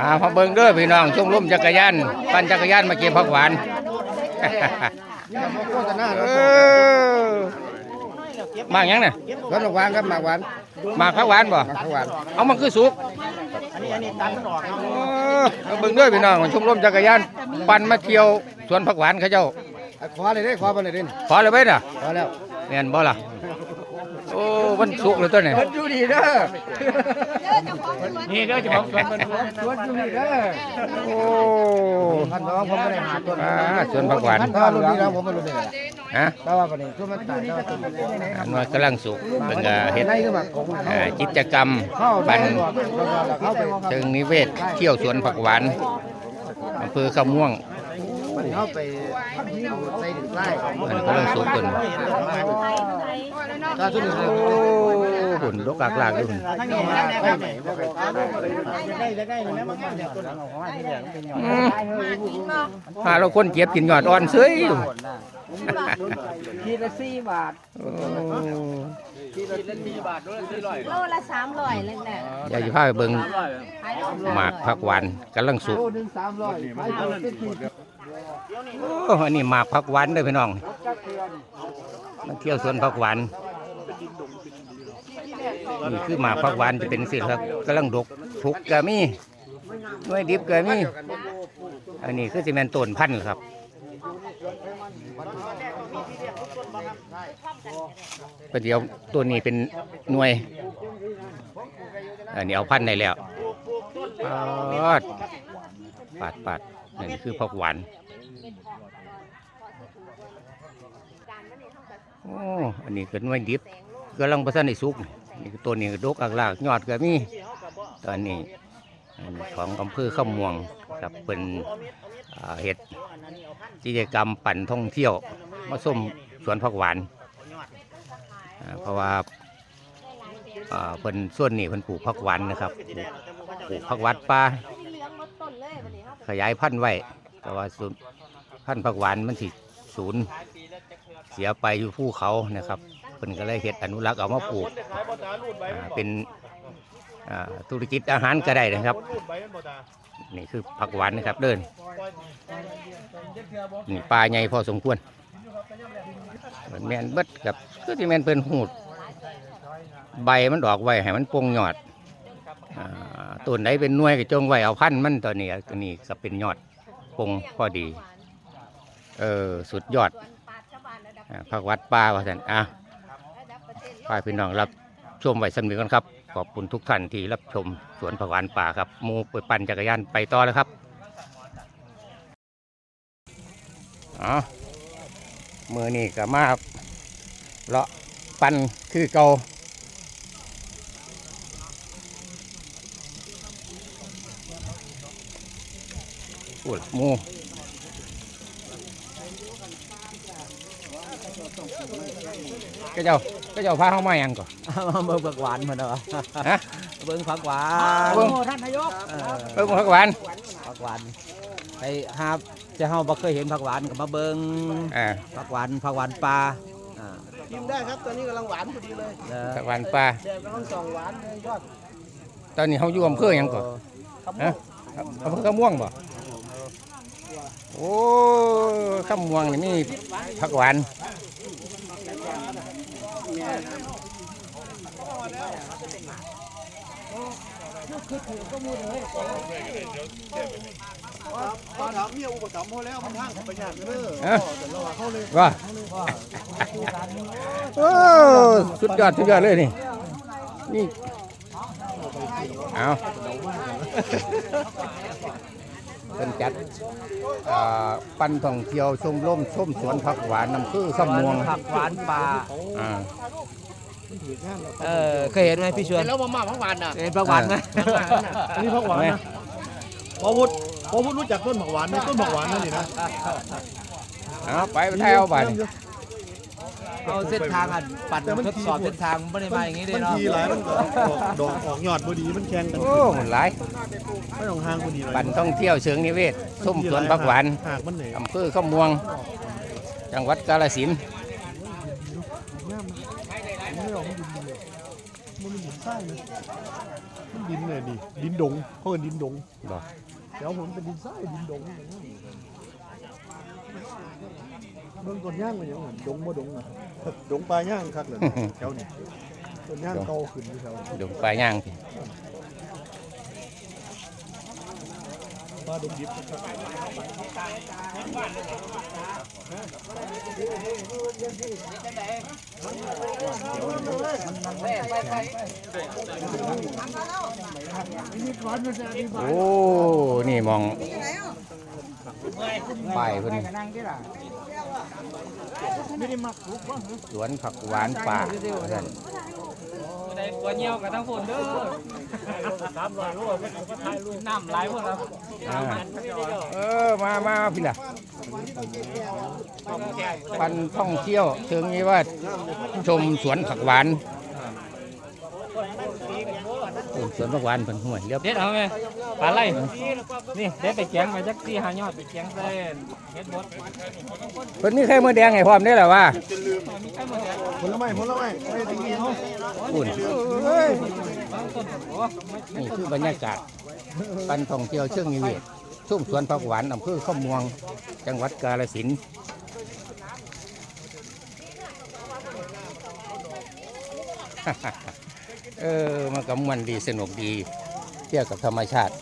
อ่าพอเบิ่งเด้อพี่น้องชมรมจักรยานปั่นจักรยานมาเก็บผักหวานโฆษณาเออมากยังเนี่ยรถหวานครับหมากหวานมากผักหวานบ่หมากหวานเอามันคือสุกอันนี้อันนี้ตันมันออกครับเออเอาเบิ่งเด้อพี่น้องชมรมจักรยานปั่นมาเที่ยวสวนผักหวานเขาเจ้าขอเลยได้ขอไปเลยดิพอเลยเว้ยน่ะขอแล้วแม่นบ่ล่ะ โอ้มันสุกเลยตัวนี้เพิ่นอยู่ดีเด้อนี่เด้อเจ้าของสวนเพิ่นสวนอยู่นี่เด้อโอ้พันน้องผมไม่ได้หาต้นอ่าสวนผักหวานถ้ารุ่นนี้แล้วผมไม่รุ่นนี้แหละฮะแต่ว่าวันนี้ช่วงมันตายแล้วอันว่ากำลังสุกเพิ่นก็เฮ็ดในคือหมากของอ่ากิจกรรมเข้าปั่นเข้าไปเชิงนิเวศเที่ยวสวนผักหวานอำเภอขะม่วง เข้าไปใส่ดินใต้อันนี้กำลังสุกต้นถ้าชุดนี้โอ้หุ่นลกลากๆอยู่หุ่นทั้งนี้นะไปไหนบ่ไปได้ได้ได้แม่มันเดี๋ยวต้นของว่าที่เหลือเป็นยอดอืมหาเราคนเจ็บกินยอดอ่อนเสยอยู่ขีดละ4บาทโอ้ขีดละ4บาทโลละ400โลละสามร้อยเลยแหละอยากจะพาไปเบิ่งหมากผักหวานกำลังสุก โอ้อันนี้หมากผักหวานเด้อพี่น้องมาเที่ยวสวนผักหวานนี่คือหมากผักหวานจะเป็นสิครับกำลังดกทุกก็มีหน่วยดิบก็มีอันนี้คือสิแมนต้นพันธุ์ครับประเดี๋ยวตัวนี้เป็นหน่วย อันนี้เอาพันธุ์ได้แล้วปาดปาดปาด นี่คือผักหวานโอ้อันนี้เป็นไว้ดิบกำลังประสานในสุกนี่คือตัวนี้ก็ดกอักลากยอดก็มีตอนนี้อันนี้ของอำเภอข้ามม่วงครับเป็นอ่าเห็ดกิจกรรมปั่นท่องเที่ยวมาส้มสวนผักหวานอ่าเพราะว่าอ่าเพิ่นส่วนนี้เพิ่นปลูกผักหวานนะครับปลูกปลูกผักหวานป่า ขยายพันธุ์ไว้ แต่ว่าศูนย์พันธุ์ผักหวานมันสิศูนย์เสียไปอยู่ภูเขานะครับเพิ่นก็เลยเฮ็ดอนุรักษ์เอามาปลูกอ่าเป็นอ่าธุรกิจอาหารก็ได้นะครับ นี่คือผักหวานนะครับเดินนี่ปลาใหญ่พอสมควรมันแมนเบิดกับคือที่แมนเป็นหูด ใบมันดอกไว้ให้มันปงยอด ต้นไหนเป็นหน่วยก็จงไว้เอาพันธุ์มันตอนนี้ตัวนี้ก็เป็นยอดปงพอดี เออสุดยอดปาดชาวบ้านระดับอ่าผักวัดป่าว่าสันอะพาพี่น้องรับชมไว้สำนึกกันครับ ขอบคุณทุกท่านที่รับชมสวนผักหวานป่าครับมูไปปั่นจักรยานไปต่อแล้วครับอ๋อมือนี่ก็มาเลาะปั่นคือเกา อุ้ยหมูก็เจ้าก็เจ้าพาเข้ามาหยังก่อนมาเบิ่งผักหวานมาเนาะฮะเบิ่งผักหวานเบิ่งท่านนายกเบิ่งผักหวานผักหวานไปหาจะเฮาบ่เคยเห็นผักหวานก็มาเบิ่งอ่าผักหวานผักหวานปลาอ่ากินได้ครับตอนนี้กำลังหวานพอดีเลยเด้อผักหวานปลาแดดกำลังส่องหวานเลยยอดตอนนี้เขาอยู่อำเภอหยังก่อนครับฮะอำเภอขะม่วงบ่ โอ้ขะม่วงนี่มีผักหวานตอนถามเนี่ยอุปถัมภ์พอแล้วมันทางไปยากเลยฮะว่าโอ้สุดยอดสุดยอดเลยนี่นี่เอา เป็นจัดอ่าปั่นท่องเที่ยวชมร่มชมสวนผักหวานน้ำคือขะม่วงผักหวานปลาอ่าเออเคยเห็นไหมพี่ชวนแล้วมาม่าพักหวานน่ะเคยเห็นผักหวานไหมอันนี้พักหวานนะพอวุฒิพอวุฒิรู้จักต้นผักหวานไหมต้นผักหวานนั่นนี่นะเอาไปไปไทยเอาไป เอาเส้นทางอะปัดทดสอบเส้นทางไม่ได้มาอย่างนี้เลยมันเนาะทีหลายมันก็ออกดอกออกยอดพอดีมันแข่งกันโอ้หลายไม่ต้องห่างพอดีเลยปั่นท่องเที่ยวเชิงนิเวศส้มสวนผักหวานหากมันเหนื่อยอำเภอข้ามวง จังหวัดกาฬสินธุ์ใช่เลยมันดินเลยดิดินดงเขาเอิ้นดินดงบอกแถวผมเป็นดินทรายดินดงอย่างนั้น เบิ่งต้นย่างมันยังเหมือนดงบ่ดงอะดงปลาย่างคักเลยแถวนี้ต้นย่างเก่าขึ้นอยู่แถวนี้ดงปลาย่างสิปลาดงดิบครับโอ้นี่มองป้ายเพิ่น สวนผักหวานป่าว่าซั่นได้กว่าเงี้ยวกับทั้งฝนเด้อสามร้อยโลน้ำไหลหมดครับอ่าเออมามาพี่ล่ะปันท่องเที่ยวเชิงนี้ว่าชมสวนผักหวานโอ้ สวนผักหวานเพิ่นห่วยเรียบเด็ดเอาไหมปลาไหลนี่เด็ดไปแกงไปจักสี่ห้ายอดไปแกงเส้นเฮ็ดบดเพิ่นมีไข่มือแดงให้พร้อมได้อล่ะว่ามีไข่หมดแล้วผลไม้ผลไม้ไม่ได้กินเขาอุ่นบางต้นโอ้ไม่นี่คือบรรยากาศปันท่องเที่ยวเชิงนิเวศชุ่มสวนผักหวานอำเภอข้ามวง จังหวัดกาฬสินธุ์ เออมันก็มันดีสนุกดีเที่ยวกับธรรมชาติ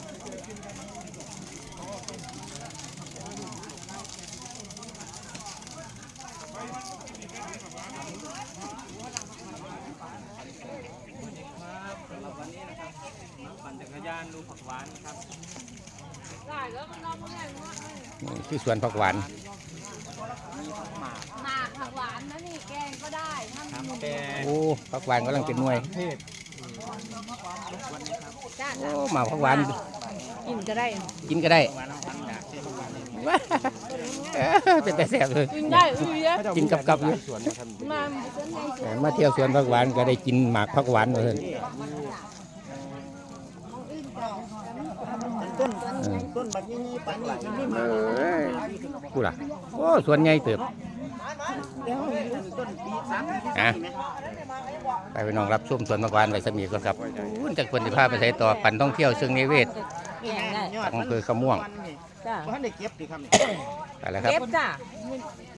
ปั่นจักรยานดูผักหวานครับนี่คือสวนผักหวาน หมากผักหวานนะนี่แกงก็ได้ทั้งครับแต่โอ้ผักหวานกำลังเป็นหน่วยจ้า โอ้หมากผักหวานกินก็ได้กินก็ได้หวานเอาพันดาบที่ผักหวานนี่เออเป็นแต่แสบเลย กินได้อุ้ยเยอะกินกับกับอยู่มาเออมาเที่ยวสวนผักหวานก็ได้กินหมากผักหวานเลยต้นต้นบักยี่นี่ปานนี้กินนี่มากูล่ะโอ้สวนใหญ่เติบต้ นปีสามปีที่อะสี่ไหมไปไปน้องรับชมสวนผักหวานไว้สมีก่อนครับอู้จากคนที่พาไปใช้ต่อปั่นท่องเที่ยวเชิงนิเวศ แกงได้ยอดอำเภอขะม่วงนนี่จ้าเพราะได้เก็บดิครับไปแล้วครับ เก็บจ้า